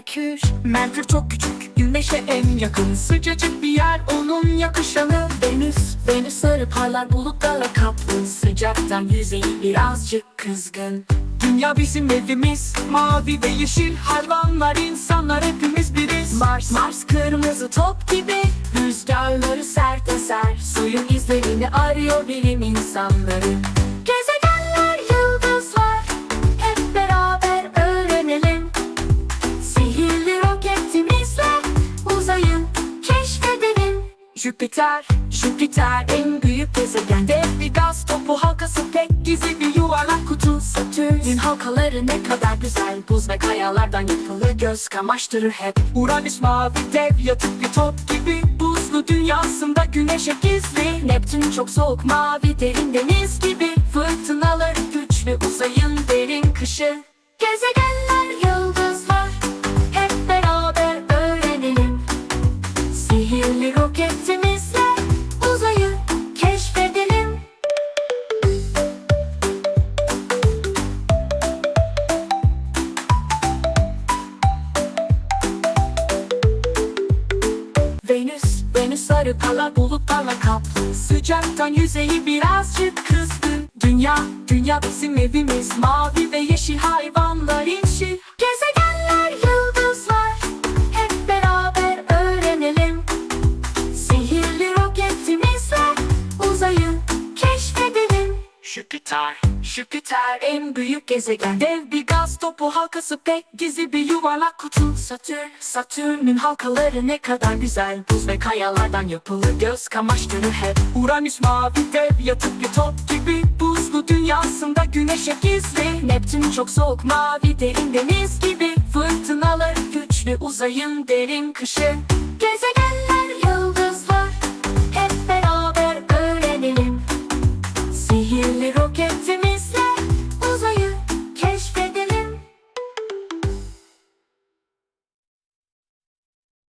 Merkür. Merkür çok küçük Güneşe en yakın. Sıcacık bir yer onun yakışanı. Venüs Venüs sarı parlar bulutlarla kaplı. Sıcaktan yüzeyi birazcık kızgın. Dünya bizim evimiz Mavi ve yeşil. Hayvanlar insanlar hepimiz biriz. Mars Mars kırmızı top gibi. Rüzgarları sert eser. Suyun izlerini arıyor bilim insanları. Jüpiter, Jüpiter en büyük gezegen Dev bir gaz topu halkası pek gizli bir yuvarlak kutu. Satürn'ün halkaları ne kadar güzel. Buz ve kayalardan yapılı göz kamaştırır hep. Uranüs mavi dev yatık bir top gibi. Buzlu dünyasında güneşe gizli. Neptün çok soğuk mavi derin deniz gibi. Fırtınaları güçlü uzayın derin kışı. Gezegenler, Venüs, Venüs sarı parlar bulutlarla kaplı. Sıcaktan yüzeyi birazcık kızgın. Dünya, dünya bizim evimiz. Mavi ve yeşil hayvanlar inşi. Gezegenler, yıldızlar. Hep beraber öğrenelim. Sihirli roketimizle uzayı keşfedelim. Jüpiter, Jüpiter en büyük gezegen. Dev bir gaz topu halkası pek gizli bir yuvarlak kutu. Satürn, Satürn'ün halkaları ne kadar güzel. Buz ve kayalardan yapılı göz kamaştırır hep. Uranüs mavi dev yatık bir top gibi. Buzlu dünyasında güneşe gizli. Neptün çok soğuk mavi derin deniz gibi. Fırtınaları güçlü uzayın derin kışı. Gezegen